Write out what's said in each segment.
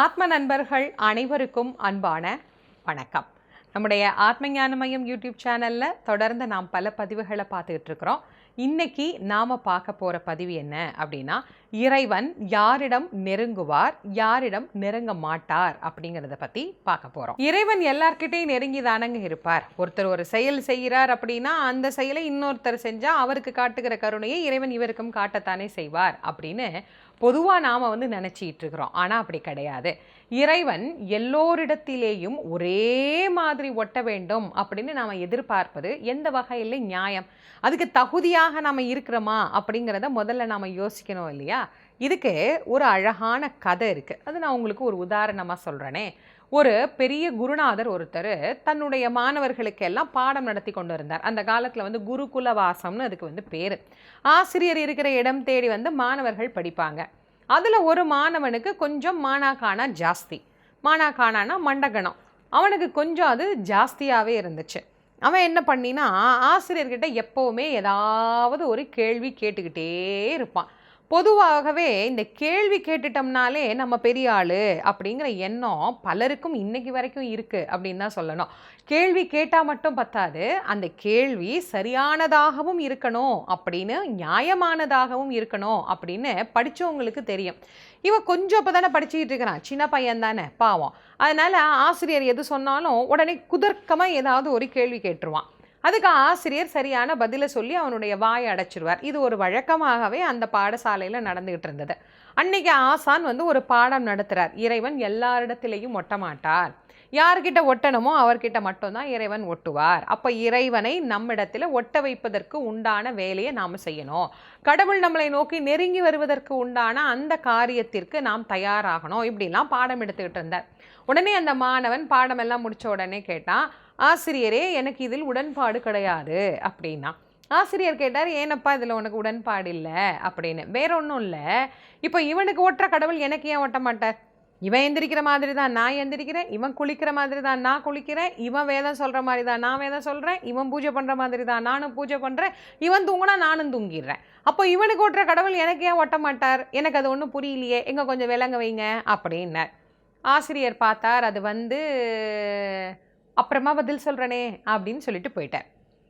ஆத்ம நண்பர்கள் அனைவருக்கும் அன்பான வணக்கம். நம்முடைய ஆத்ம ஞானமயம் யூடியூப் சேனலில் தொடர்ந்து நாம் பல பதிவுகளை பார்த்துக்கிட்டு இருக்கிறோம். இன்னைக்கு நாம் பார்க்க போகிற பதிவு என்ன அப்படின்னா இறைவன் யாரிடம் நெருங்குவார் யாரிடம் நெருங்க மாட்டார் அப்படிங்கிறத பற்றி பார்க்க போகிறோம் இறைவன் எல்லார்கிட்டையும் நெருங்கி தானங்க இருப்பார். ஒருத்தர் ஒரு செயல் செய்கிறார் அப்படின்னா அந்த செயலை இன்னொருத்தர் செஞ்சால் அவருக்கு காட்டுகிற கருணையை இறைவன் இவருக்கும் காட்டத்தானே செய்வார் அப்படின்னு பொதுவாக நாம் வந்து நினச்சிட்டு இருக்கிறோம். ஆனால் அப்படி கிடையாது. இறைவன் எல்லோரிடத்திலேயும் ஒரே மாதிரி ஒட்ட வேண்டும் அப்படின்னு நாம் எதிர்பார்ப்பது எந்த வகையில் நியாயம். அதுக்கு தகுதியாக நாம் இருக்கிறோமா அப்படிங்கிறத முதல்ல நாம் யோசிக்கணும் இல்லையா? இதுக்கு ஒரு அழகான கதை இருக்குது அது நான் உங்களுக்கு ஒரு உதாரணமாக சொல்கிறேனே ஒரு பெரிய குருநாதர் ஒருத்தர் தன்னுடைய மாணவர்களுக்கெல்லாம் பாடம் நடத்தி கொண்டு இருந்தார் அந்த காலத்தில் வந்து குருகுல வாசம்னு அதுக்கு வந்து பேர். ஆசிரியர் இருக்கிற இடம் தேடி வந்து மாணவர்கள் படிப்பாங்க. அதில் ஒரு மாணவனுக்கு கொஞ்சம் மானாக்கானா ஜாஸ்தி. மானாக்கானானா மண்டகணம். அவனுக்கு கொஞ்சம் அது ஜாஸ்தியாகவே இருந்துச்சு. அவன் என்ன பண்ணினா ஆசிரியர்கிட்ட எப்போவுமே ஏதாவது ஒரு கேள்வி கேட்டுக்கிட்டே இருப்பான். பொதுவாகவே இந்த கேள்வி கேட்டுட்டோம்னாலே நம்ம பெரிய ஆள் அப்படிங்கிற எண்ணம் பலருக்கும் இன்னைக்கு வரைக்கும் இருக்குது அப்படின்னு தான் சொல்லணும். கேள்வி கேட்டால் மட்டும் பத்தாது அந்த கேள்வி சரியானதாகவும் இருக்கணும் அப்படின்னு நியாயமானதாகவும் இருக்கணும் அப்படின்னு படித்தவங்களுக்கு தெரியும். இவன் கொஞ்சம் இப்போ தானே படிச்சுக்கிட்டு இருக்கிறான் சின்ன பையன் தானே பாவம். அதனால் ஆசிரியர் எது சொன்னாலும் உடனே குதர்க்கமாக ஏதாவது ஒரு கேள்வி கேட்டுருவான். அதுக்கு ஆசிரியர் சரியான பதிலை சொல்லி அவனுடைய வாயை அடைச்சிருவார். இது ஒரு வழக்கமாகவே அந்த பாடசாலையில் நடந்துகிட்டு இருந்தது. அன்னைக்கு ஆசான் வந்து ஒரு பாடம் நடத்துகிறார் இறைவன் எல்லாரிடத்திலையும் ஒட்ட மாட்டார். யார்கிட்ட ஒட்டணுமோ அவர்கிட்ட மட்டும்தான் இறைவன் ஒட்டுவார். அப்போ இறைவனை நம்மிடத்தில் ஒட்ட வைப்பதற்கு உண்டான வேலையை நாம் செய்யணும். கடவுள் நம்மளை நோக்கி நெருங்கி வருவதற்கு உண்டான அந்த காரியத்திற்கு நாம் தயாராகணும். இப்படிலாம் பாடம் எடுத்துக்கிட்டு இருந்தார். உடனே அந்த மாணவன் பாடமெல்லாம் முடித்த உடனே கேட்டான் ஆசிரியரே எனக்கு இதில் உடன்பாடு கிடையாது அப்படின்னா. ஆசிரியர் கேட்டார் ஏனப்பா இதில் உனக்கு உடன்பாடு இல்லை? அப்படின்னு. வேற ஒன்றும் இல்லை. இப்போ இவனுக்கு ஓட்டுற கடவுள் எனக்கு ஏன் ஓட்ட மாட்டார்? இவன் எந்திரிக்கிற மாதிரி தான் நான் எந்திரிக்கிறேன் இவன் குளிக்கிற மாதிரி தான் நான் குளிக்கிறேன் இவன் வேதம் சொல்கிற மாதிரி தான் நான் வேதம் சொல்கிறேன் இவன் பூஜை பண்ணுற மாதிரி தான் நானும் பூஜை பண்ணுறேன் இவன் தூங்கினா நானும் தூங்கிடுறேன். அப்போ இவனுக்கு ஓட்டுற கடவுள் எனக்கு ஏன் ஒட்ட மாட்டார்? எனக்கு அது ஒன்றும் புரியலையே எங்கே கொஞ்சம் விளங்க வைங்க அப்படின்னார். ஆசிரியர் பார்த்தார் அது வந்து அப்புறமா பதில் சொல்கிறனே அப்படின்னு சொல்லிட்டு போயிட்டேன்.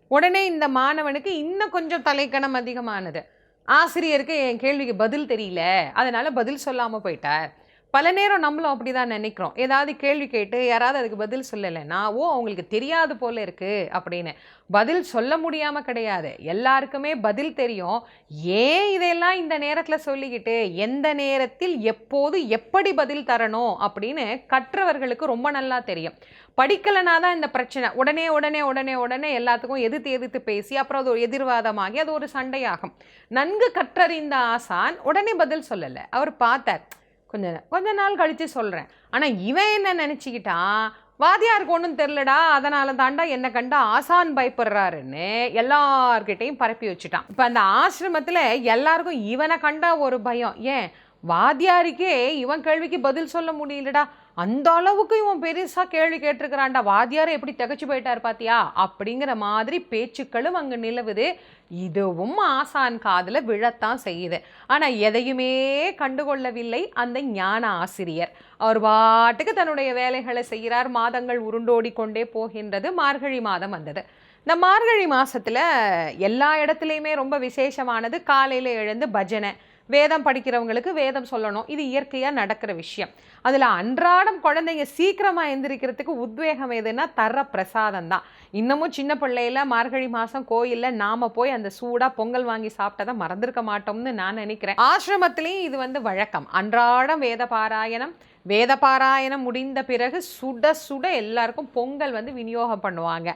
உடனே இந்த மாணவனுக்கு இன்னும் கொஞ்சம் தலைக்கணம் அதிகமானது. ஆசிரியருக்கு என் கேள்விக்கு பதில் தெரியல. அதனால் பதில் சொல்லாமல் போயிட்டார். பல நேரம் நம்மளும் அப்படி தான் நினைக்கிறோம். ஏதாவது கேள்வி கேட்டு யாராவது அதுக்கு பதில் சொல்லலைன்னா ஓ அவங்களுக்கு தெரியாது போல இருக்குது அப்படின்னு. பதில் சொல்ல முடியாமல் கிடையாது. எல்லாருக்குமே பதில் தெரியும். ஏன் இதையெல்லாம் இந்த நேரத்தில் சொல்லிக்கிட்டு எந்த நேரத்தில் எப்போது எப்படி பதில் தரணும் அப்படின்னு கற்றவர்களுக்கு ரொம்ப நல்லா தெரியும். படிக்கலைனா தான் இந்த பிரச்சனை. உடனே உடனே உடனே உடனே எல்லாத்துக்கும் எதிர்த்து எதிர்த்து பேசி அப்புறம் அது ஒரு எதிர்வாதமாகி அது ஒரு சண்டையாகும். நன்கு கற்றறிந்த ஆசான் உடனே பதில் சொல்லலை. அவர் பார்த்தார். கொஞ்ச கொஞ்ச நாள் கழித்து சொல்கிறேன் ஆனால் இவன் என்ன நினச்சிக்கிட்டான் வாதியாருக்கு ஒன்றும் தெரிலடா அதனால தாண்டா என்னை கண்டா ஆசான் பயப்படுறாருன்னு எல்லார்கிட்டையும் பரப்பி வச்சுட்டான். இப்போ அந்த ஆசிரமத்தில் எல்லாருக்கும் இவனை கண்டா ஒரு பயம். ஏன்? வாத்தியாருக்கே இவன் கேள்விக்கு பதில் சொல்ல முடியலடா. அந்த அளவுக்கு இவன் பெருசாக கேள்வி கேட்டிருக்கிறான்டா. வாத்தியாரை எப்படி திகச்சு போயிட்டார் பாத்தியா? அப்படிங்கிற மாதிரி பேச்சுக்களும் அங்கே நிலவுது. இதுவும் ஆசான் காதில் விழத்தான் செய்யுது. ஆனால் எதையுமே கண்டுகொள்ளவில்லை அந்த ஞான ஆசிரியர். அவர் பாட்டுக்கு தன்னுடைய வேலைகளை செய்கிறார். மாதங்கள் உருண்டோடி கொண்டே போகின்றது. மார்கழி மாதம் வந்தது. இந்த மார்கழி மாதத்தில் எல்லா இடத்துலையுமே ரொம்ப விசேஷமானது. காலையில் எழுந்து பஜனை வேதம் படிக்கிறவங்களுக்கு வேதம் சொல்லணும். இது இயற்கையாக நடக்கிற விஷயம். அதில் அன்றாடம் குழந்தைங்க சீக்கிரமாக எந்திரிக்கிறதுக்கு உத்வேகம் எதுன்னா தர பிரசாதம் தான் இன்னமும் சின்ன பிள்ளையில் மார்கழி மாதம் கோயிலில் நாம் போய் அந்த சூடாக பொங்கல் வாங்கி சாப்பிட்டதை மறந்துருக்க மாட்டோம்னு நான் நினைக்கிறேன். ஆசிரமத்திலையும் இது வந்து வழக்கம். அன்றாடம் வேத பாராயணம் வேத பாராயணம் முடிந்த பிறகு சுட சுட எல்லாருக்கும் பொங்கல் வந்து விநியோகம் பண்ணுவாங்க.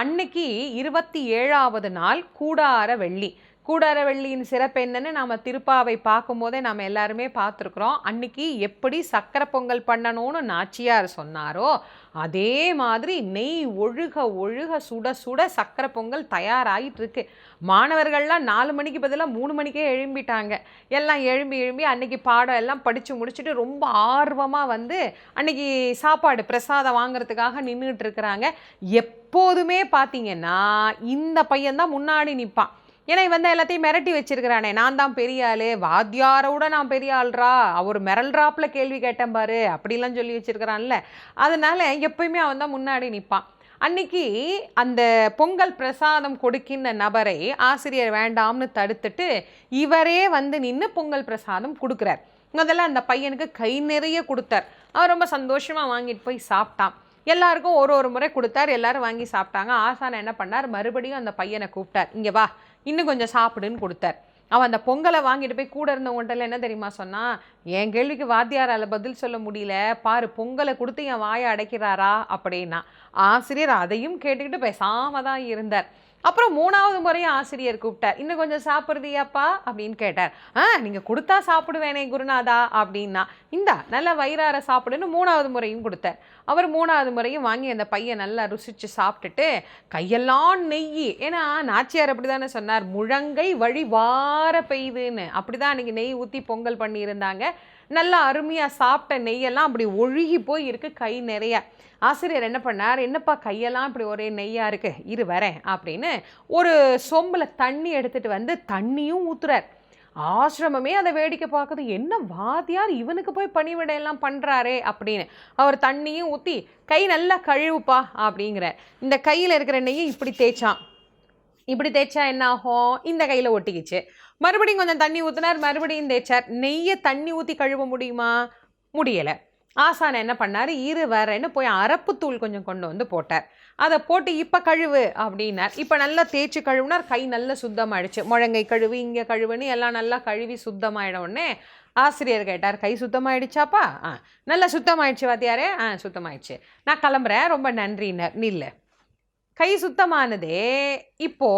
அன்னைக்கு இருபத்தி ஏழாவது நாள் கூடார வெள்ளி. கூடாரவள்ளியின் சிறப்பு என்னன்னு நாம் திருப்பாவை பார்க்கும்போதே நாம் எல்லாருமே பார்த்துருக்குறோம். அன்னைக்கு எப்படி சக்கரை பொங்கல் பண்ணணும்னு நாச்சியார் சொன்னாரோ அதே மாதிரி நெய் ஒழுக ஒழுக சுட சுட சக்கரை பொங்கல் தயாராகிட்டு இருக்கு மாணவர்கள்லாம் நாலு மணிக்கு பதிலாக மூணு மணிக்கே எழும்பிட்டாங்க. எல்லாம் எழும்பி எழும்பி அன்னைக்கு பாடம் எல்லாம் படித்து முடிச்சுட்டு ரொம்ப ஆர்வமாக வந்து அன்னைக்கு சாப்பாடு பிரசாதம் வாங்குறதுக்காக நின்றுட்டு இருக்கிறாங்க. எப்போதுமே பார்த்தீங்கன்னா இந்த பையன்தான் முன்னாடி நிற்பான் ஏன்னா இவன் தான் எல்லாத்தையும் மிரட்டி வச்சிருக்கிறானே. நான் தான் பெரிய ஆளு. வாத்தியாரோட நான் பெரிய ஆள்ரா. அவர் மிரல்றாப்புல கேள்வி கேட்டேன் பாரு. அப்படிலாம் சொல்லி வச்சிருக்கிறான்ல. அதனால எப்பயுமே அவன் தான் முன்னாடி நிற்பான் அன்னைக்கு அந்த பொங்கல் பிரசாதம் கொடுக்கின்ற நபரை ஆசிரியர் வேண்டாம்னு தடுத்துட்டு இவரே வந்து நின்று பொங்கல் பிரசாதம் கொடுக்குறார். முதல்ல அந்த பையனுக்கு கை நிறைய கொடுத்தார். அவன் ரொம்ப சந்தோஷமாக வாங்கிட்டு போய் சாப்பிட்டான். எல்லாருக்கும் ஒரு ஒரு முறை கொடுத்தார். எல்லாரும் வாங்கி சாப்பிட்டாங்க. ஆசான் என்ன பண்ணார்? மறுபடியும் அந்த பையனை கூப்பிட்டார். இங்கே வா. இன்னும் கொஞ்சம் சாப்பிடுன்னு கொடுத்தார். அவன் அந்த பொங்கலை வாங்கிட்டு போய் கூட இருந்தவங்கள்ட்ட என்ன தெரியுமா சொன்னான் என் கேள்விக்கு வாத்தியாரால் பதில் சொல்ல முடியல. பாரு பொங்கலை கொடுத்து என் வாயை அடைக்கிறாரா? அப்படின்னா ஆசிரியர் அதையும் கேட்டுக்கிட்டு பேசாம தான் இருந்தார். அப்புறம் மூணாவது முறையும் ஆசிரியர் கூப்பிட்டார். இன்னும் கொஞ்சம் சாப்பிட்றதியாப்பா அப்படின்னு கேட்டார். ஆ நீங்கள் கொடுத்தா சாப்பிடுவேனே குருநாதா அப்படின்னா. இந்தா நல்லா வயிறார சாப்பிடுன்னு மூணாவது முறையும் கொடுத்தார். அவர் மூணாவது முறையும் வாங்கி அந்த பையன் நல்லா ருசித்து சாப்பிட்டுட்டு கையெல்லாம் நெய் ஏன்னா நாச்சியார் அப்படி தானே சொன்னார் முழங்கை வழி வார பெய்யுதுன்னு அப்படி தான் அன்றைக்கி நெய் ஊற்றி பொங்கல் பண்ணியிருந்தாங்க. நல்லா அருமையாக சாப்பிட்ட நெய்யெல்லாம் அப்படி ஒழுகி போய் இருக்கு கை நிறைய. ஆசிரியர் என்ன பண்ணார்? என்னப்பா கையெல்லாம் இப்படி ஒரே நெய்யாக இருக்கு? இரு வரேன் அப்படின்னு ஒரு சொம்பில் தண்ணி எடுத்துட்டு வந்து தண்ணியும் ஊற்றுறார் ஆசிரமமே அதை வேடிக்கை பார்க்குது. என்ன வாத்தியார் இவனுக்கு போய் பணிவிடையெல்லாம் பண்ணுறாரே அப்படின்னு. அவர் தண்ணியும் ஊற்றி கை நல்லா கழுவுப்பா அப்படிங்கிற இந்த கையில் இருக்கிற நெய்யை இப்படி தேய்ச்சான். இப்படி தேய்ச்சா என்ன ஆகும்? இந்த கையில் ஒட்டிக்கிச்சு. மறுபடியும் கொஞ்சம் தண்ணி ஊற்றினார் மறுபடியும் தேய்ச்சார் நெய்யை தண்ணி ஊற்றி கழுவ முடியுமா? முடியலை. ஆசான் என்ன பண்ணார்? இரு வரேன்னு போய் அரப்புத்தூள் கொஞ்சம் கொண்டு வந்து போட்டார். அதை போட்டு இப்போ கழுவு அப்படின்னார். இப்போ நல்லா தேய்ச்சி கழுவுனார். கை நல்லா சுத்தமாகிடுச்சு முழங்கை கழுவு இங்கே கழுவுன்னு எல்லாம் நல்லா கழுவி சுத்தமாயிட உடனே ஆசிரியர் கேட்டார் கை சுத்தமாயிடுச்சாப்பா? ஆ நல்லா சுத்தமாயிடுச்சு வாத்தியாரே. ஆ சுத்தமாயிடுச்சு. நான் கிளம்புறேன். ரொம்ப நன்றினர் நில்லு. கை சுத்தமானதே இப்போ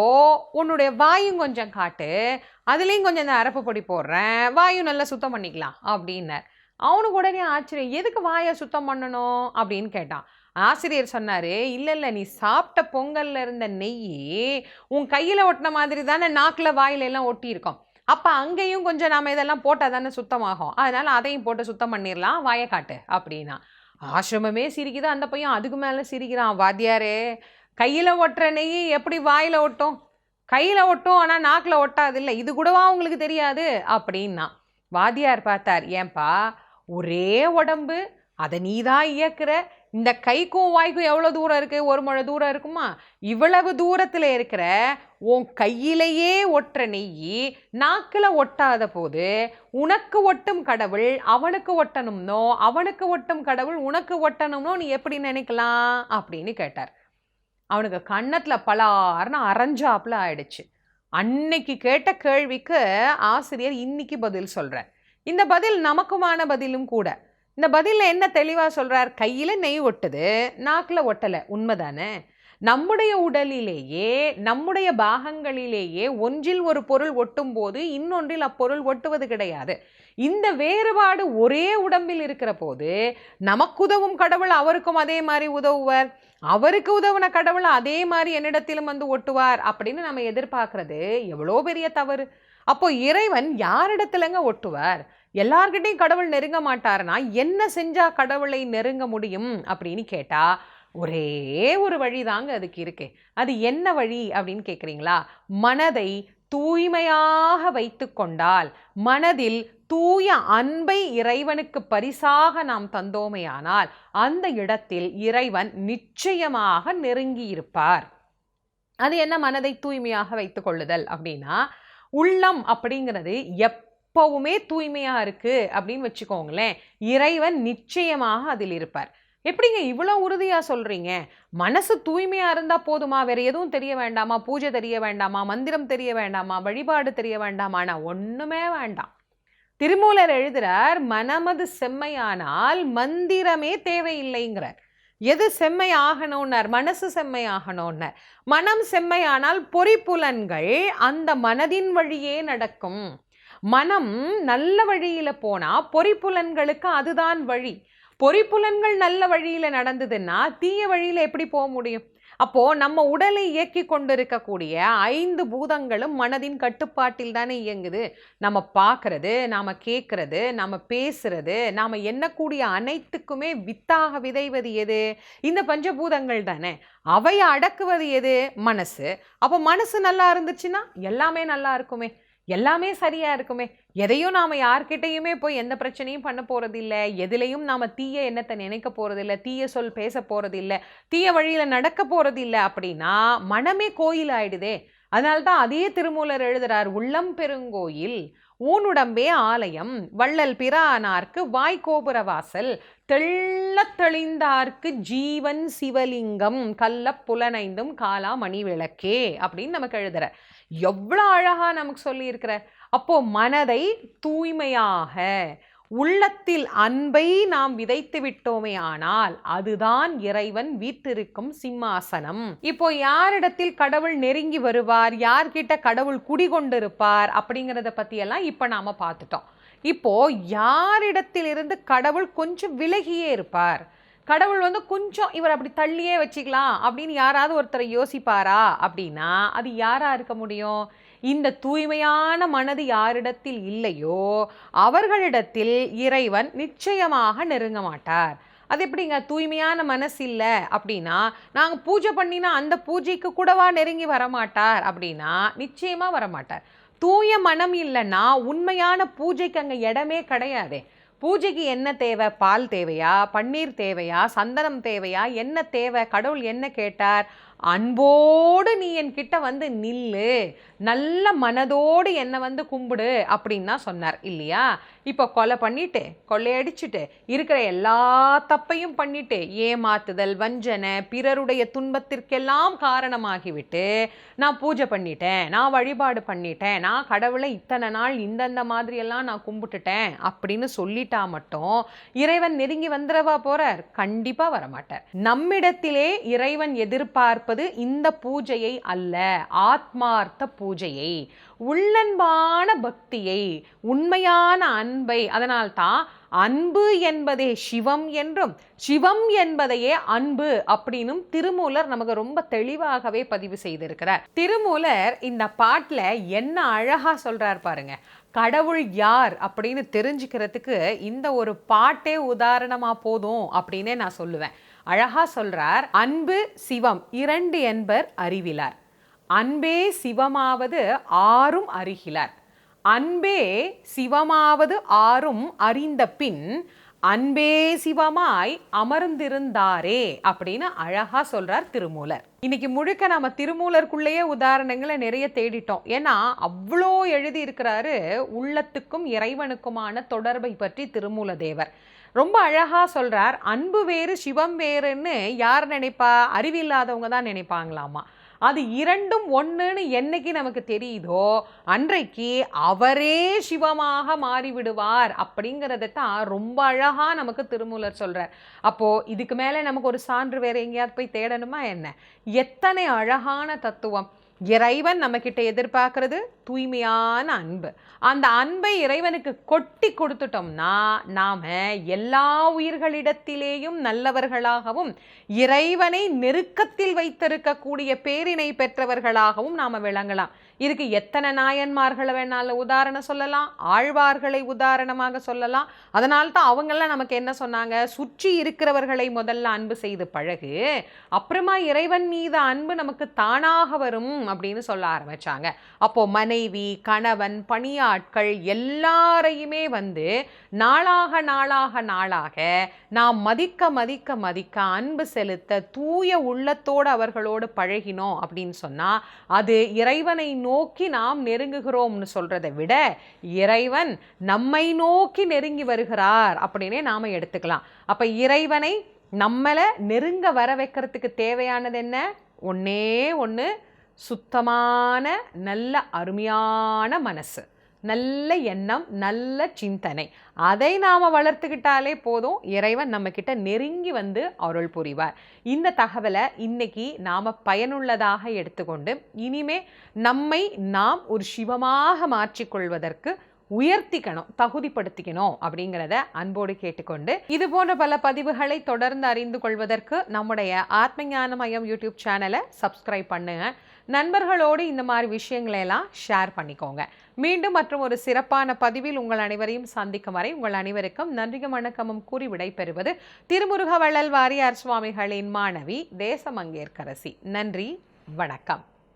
உன்னுடைய வாயும் கொஞ்சம் காட்டு அதுலேயும் கொஞ்சம் இந்த அரப்பு பொடி போடுறேன் வாயும் நல்லா சுத்தம் பண்ணிக்கலாம் அப்படின்னார். அவனுக்கு உடனே ஆச்சரியம் எதுக்கு வாயை சுத்தம் பண்ணணும்? அப்படின்னு கேட்டான். ஆசிரியர் சொன்னார் இல்லை இல்லை நீ சாப்பிட்ட பொங்கல்ல இருந்த நெய் உன் கையில் ஒட்டின மாதிரி தானே நாக்கில் வாயில எல்லாம் ஒட்டியிருக்கோம். அப்போ அங்கேயும் கொஞ்சம் நாம் இதெல்லாம் போட்டால் தானே சுத்தமாகும். அதனால் அதையும் போட்டு சுத்தம் பண்ணிடலாம் வாயை காட்டு அப்படின்னா. ஆசிரமமே சிரிக்குது அந்த பையன் அதுக்கு மேலே சிரிக்கிறான் வாத்தியாரே கையில் ஒட்டுற நெய் எப்படி வாயில் ஒட்டும்? கையில் ஒட்டும் ஆனால் நாக்கில் ஒட்டாது இல்லை இது கூடவா உங்களுக்கு தெரியாது? அப்படின்னா வாத்தியார் பார்த்தார் ஏன்பா ஒரே உடம்பு அதை நீ தான் இயக்குற? இந்த கைக்கும் வாய்க்கும் எவ்வளோ தூரம் இருக்குது ஒரு முழ தூரம் இருக்குமா? இவ்வளவு தூரத்தில் இருக்கிற உன் கையிலேயே ஒட்டுற நெய் நாக்கில் ஒட்டாத போது உனக்கு ஒட்டும் கடவுள் அவனுக்கு ஒட்டணும்னோ அவனுக்கு ஒட்டும் கடவுள் உனக்கு ஒட்டணும்னோ நீ எப்படி நினைக்கலாம்? அப்படின்னு கேட்டார். அவனுக்கு கன்னத்தில் பலார்னு அரைஞ்சாப்புல ஆயிடுச்சு. அன்னைக்கு கேட்ட கேள்விக்கு ஆசிரியர் இன்னைக்கு பதில் சொல்கிறார் இந்த பதில் நமக்குமான பதிலும் கூட. இந்த பதிலில் என்ன தெளிவாக சொல்கிறார் கையில் நெய் ஒட்டுது நாக்கில் ஒட்டலை. உண்மைதானே? நம்முடைய உடலிலேயே நம்முடைய பாகங்களிலேயே ஒன்றில் ஒரு பொருள் ஒட்டும் போது இன்னொன்றில் அப்பொருள் ஒட்டுவது கிடையாது. இந்த வேறுபாடு ஒரே உடம்பில் இருக்கிற போது நமக்குதவும் கடவுள் அவருக்கும் அதே மாதிரி உதவுவர். அவருக்கு உதவுன கடவுள் அதே மாதிரி என்னிடத்திலும் வந்து ஒட்டுவார் அப்படின்னு நம்ம எதிர்பார்க்கறது எவ்வளோ பெரிய தவறு. அப்போ இறைவன் யாரிடத்துலங்க ஒட்டுவார்? எல்லார்கிட்டையும் கடவுள் நெருங்க மாட்டாருன்னா என்ன செஞ்சா கடவுளை நெருங்க முடியும் அப்படின்னு கேட்டா ஒரே ஒரு வழி தாங்க அதுக்கு இருக்கு. அது என்ன வழி அப்படின்னு கேட்குறீங்களா மனதை தூய்மையாக வைத்து கொண்டால் மனதில் தூய அன்பை இறைவனுக்கு பரிசாக நாம் தந்தோமையானால் அந்த இடத்தில் இறைவன் நிச்சயமாக நெருங்கி இருப்பார் அது என்ன மனதை தூய்மையாக வைத்து கொள்ளுதல் அப்படின்னா உள்ளம் அப்படிங்கிறது எப்பவுமே தூய்மையாக இருக்கு அப்படின்னு வச்சுக்கோங்களேன். இறைவன் நிச்சயமாக அதில் இருப்பார். எப்படிங்க இவ்வளோ உறுதியாக சொல்றீங்க? மனசு தூய்மையாக இருந்தால் போதுமா? வேற எதுவும் தெரிய வேண்டாமா? பூஜை தெரிய வேண்டாமா? மந்திரம் தெரிய வேண்டாமா? வழிபாடு தெரிய வேண்டாமானா ஒண்ணுமே வேண்டாம். திருமூலர் எழுதுகிறார் மனமது செம்மையானால் மந்திரமே தேவையில்லைங்கிறார். எது செம்மை ஆகணும்னார் மனசு செம்மை ஆகணும்னார் மனம் செம்மையானால் பொறிப்புலன்கள் அந்த மனதின் வழியே நடக்கும். மனம் நல்ல வழியில் போனால் பொறிப்புலன்களுக்கு அதுதான் வழி. பொறிப்புலன்கள் நல்ல வழியில் நடந்ததுன்னா தீய வழியில் எப்படி போக முடியும்? அப்போ நம்ம உடலை இயக்கி கொண்டிருக்கக்கூடிய ஐந்து பூதங்களும் மனதின் கட்டுப்பாட்டில் தானே இயங்குது. நம்ம பார்க்கறது நாம் கேட்கறது நாம் பேசுறது நாம் எண்ணக்கூடிய அனைத்துக்குமே வித்தாக விதைவது எது? இந்த பஞ்சபூதங்கள் தானே. அவை அடக்குவது எது? மனசு. அப்போ மனசு நல்லா இருந்துச்சுன்னா எல்லாமே நல்லா இருக்குமே. எல்லாமே சரியாக இருக்குமே. எதையும் நாம யார்கிட்டயுமே போய் எந்த பிரச்சனையும் பண்ண போகிறதில்ல எதுலேயும் நாம் நாம தீய எண்ணத்தை நினைக்க போகிறதில்ல தீய சொல் பேச போகிறதில்ல தீய வழியில நடக்க போகிறதில்ல அப்படின்னா மனமே கோயில் ஆயிடுதே அதனால்தான் அதே திருமூலர் எழுதுறார் உள்ளம் பெருங்கோயில் ஊனுடம்பே ஆலயம் வள்ளல் பிரானார்க்கு வாய்க்கோபுர வாசல் தெள்ளத் தெளிந்தார்க்கு ஜீவன் சிவலிங்கம் கள்ள புலனைந்தும் காலா மணி விளக்கே அப்படின்னு நமக்கு எழுதுற எவ்வளோ அழகா நமக்கு சொல்லியிருக்கிற அப்போ மனதை தூய்மையாக உள்ளத்தில் அன்பை நாம் விதைத்து விட்டோமே ஆனால் அதுதான் இறைவன் வீற்றிருக்கும் சிம்மாசனம். இப்போ யாரிடத்தில் கடவுள் நெருங்கி வருவார் யார்கிட்ட கடவுள் குடிகொண்டிருப்பார் அப்படிங்கிறத பத்தியெல்லாம் இப்போ நாம பார்த்துட்டோம். இப்போ யாரிடத்திலிருந்து கடவுள் கொஞ்சம் விலகியே இருப்பார் கடவுள் வந்து கொஞ்சம் இவர் அப்படி தள்ளியே வச்சுக்கலாம் அப்படின்னு யாராவது ஒருத்தரை யோசிப்பாரா அப்படின்னா அது யாரா இருக்க முடியும்? இந்த தூய்மையான மனது யாரிடத்தில் இல்லையோ அவர்களிடத்தில் இறைவன் நிச்சயமாக நெருங்க மாட்டார். அது எப்படிங்க? தூய்மையான மனசு இல்லை அப்படின்னா நாங்கள் பூஜை பண்ணினா அந்த பூஜைக்கு கூடவா நெருங்கி வரமாட்டார் அப்படின்னா நிச்சயமாக வரமாட்டார் தூய மனம் இல்லைன்னா உண்மையான பூஜைக்கு அங்கே இடமே கிடையாதே. பூஜைக்கு என்ன தேவை? பால் தேவையா? பன்னீர் தேவையா? சந்தனம் தேவையா? என்ன தேவை? கடவுள் என்ன கேட்டார்? அன்போடு நீ என்கிட்ட வந்து நில்லு. நல்ல மனதோடு என்னை வந்து கும்பிடு அப்படின்னு தான் சொன்னார். இல்லையா? இப்போ கொலை பண்ணிட்டு கொள்ளையடிச்சுட்டு இருக்கிற எல்லா தப்பையும் பண்ணிட்டு ஏமாத்துதல் வஞ்சனை பிறருடைய துன்பத்திற்கெல்லாம் காரணமாகிவிட்டு நான் பூஜை பண்ணிட்டேன் நான் வழிபாடு பண்ணிட்டேன் நான் கடவுளை இத்தனை நாள் இந்தந்த மாதிரியெல்லாம் நான் கும்பிட்டுட்டேன் அப்படின்னு சொல்லிட்டா மட்டும் இறைவன் நெருங்கி வந்துடவா போறார்? கண்டிப்பா வரமாட்டார். நம்மிடத்திலே இறைவன் எதிர்பார்ப்பது இந்த பூஜையை அல்ல ஆத்மார்த்த பூஜையை. உள்ளன்பான பக்தியை உண்மையான அன்பை. அதனால்தான் அன்பு என்பதே சிவம் என்றும் சிவம் என்பதையே அன்பு அப்படின்னும் திருமூலர் நமக்கு ரொம்ப தெளிவாகவே பதிவு செய்திருக்கிறார். திருமூலர் இந்த பாட்டுல என்ன அழகா சொல்றார் பாருங்க. கடவுள் யார் அப்படின்னு தெரிஞ்சுக்கிறதுக்கு இந்த ஒரு பாட்டே உதாரணமா போதும் அப்படின்னே நான் சொல்லுவேன். அழகா சொல்றார் அன்பு சிவம் இரண்டு என்பர் அறிவிலார். அன்பே சிவமாவது ஆறும் அறிகிலார். அன்பே சிவமாவது ஆறும் அறிந்த பின் அன்பே சிவமாய் அமர்ந்திருந்தாரே அப்படின்னு அழகா சொல்றார் திருமூலர். இன்னைக்கு முழுக்க நம்ம திருமூலருக்குள்ளேயே உதாரணங்களை நிறைய தேடிட்டோம். ஏன்னா அவ்வளோ எழுதி இருக்கிறாரு உள்ளத்துக்கும் இறைவனுக்குமான தொடர்பை பற்றி திருமூல தேவர் ரொம்ப அழகாக சொல்கிறார் அன்பு வேறு சிவம் வேறுன்னு யார் நினைப்பா? அறிவில்லாதவங்க தான் நினைப்பாங்களாமா? அது இரண்டும் ஒன்றுன்னு என்னைக்கு நமக்கு தெரியுதோ அன்றைக்கு அவரே சிவமாக மாறிவிடுவார் அப்படிங்கிறத தான் ரொம்ப அழகாக நமக்கு திருமூலர் சொல்கிறார் அப்போது இதுக்கு மேலே நமக்கு ஒரு சான்று வேறு எங்கேயாவது போய் தேடணுமா என்ன? எத்தனை அழகான தத்துவம். இறைவன் நம்மக்கிட்ட எதிர்பார்க்கறது தூய்மையான அன்பு. அந்த அன்பை இறைவனுக்கு கொட்டி கொடுத்துட்டோம்னா நாம் எல்லா உயிர்களிடத்திலேயும் நல்லவர்களாகவும் இறைவனை நெருக்கத்தில் வைத்திருக்கக்கூடிய பேரினை பெற்றவர்களாகவும் நாம் விளங்கலாம். இதுக்கு எத்தனை நாயன்மார்களை வேணாலும் உதாரணம் சொல்லலாம் ஆழ்வார்களை உதாரணமாக சொல்லலாம். அதனால தான் அவங்கெல்லாம் நமக்கு என்ன சொன்னாங்க? சுற்றி இருக்கிறவர்களை முதல்ல அன்பு செய்து பழகு அப்புறமா இறைவன் மீது அன்பு நமக்கு தானாக வரும் அப்படின்னு சொல்ல ஆரம்பிச்சாங்க. அப்போது மனைவி கணவன் பணியாட்கள் எல்லாரையுமே வந்து நாளாக நாளாக நாளாக நாம் மதிக்க மதிக்க மதிக்க அன்பு செலுத்த தூய உள்ளத்தோடு அவர்களோடு பழகினோம் அப்படின்னு சொன்னால் அது இறைவனை நோக்கி நாம் நெருங்குகிறோம்னு சொல்கிறத விட இறைவன் நம்மை நோக்கி நெருங்கி வருகிறார் அப்படின்னே நாம் எடுத்துக்கலாம். அப்போ இறைவனை நம்மளை நெருங்க வர வைக்கிறதுக்கு தேவையானது என்ன? ஒன்னே ஒன்று சுத்தமான நல்ல அருமையான மனசு. நல்ல எண்ணம் நல்ல சிந்தனை. அதை நாம் வளர்த்துக்கிட்டாலே போதும் இறைவன் நம்மக்கிட்ட நெருங்கி வந்து அருள் புரிவார். இந்த தகவலை இன்னைக்கு நாம் பயனுள்ளதாக எடுத்துக்கொண்டு இனிமே நம்மை நாம் ஒரு சிவமாக மாற்றிக்கொள்வதற்கு உயர்த்திக்கணும் தகுதிப்படுத்திக்கணும் அப்படிங்கிறத அன்போடு கேட்டுக்கொண்டு இது போன்ற பல பதிவுகளை தொடர்ந்து அறிந்து கொள்வதற்கு நம்முடைய ஆத்மஞான ஞானமயம் யூடியூப் சேனலை சப்ஸ்கிரைப் பண்ணுங்கள் நண்பர்களோடு இந்த மாதிரி விஷயங்களை எல்லாம் ஷேர் பண்ணிக்கோங்க. மீண்டும் மற்றும் ஒரு சிறப்பான பதிவில் உங்கள் அனைவரையும் சந்திக்கும் வரை உங்கள் அனைவருக்கும் நன்றியும் வணக்கமும் கூறி விடைபெறுவது திருமுருக வள்ளல் வாரியார் சுவாமிகளின் மாணவி தேசமங்கேற்கரசி. நன்றி வணக்கம்.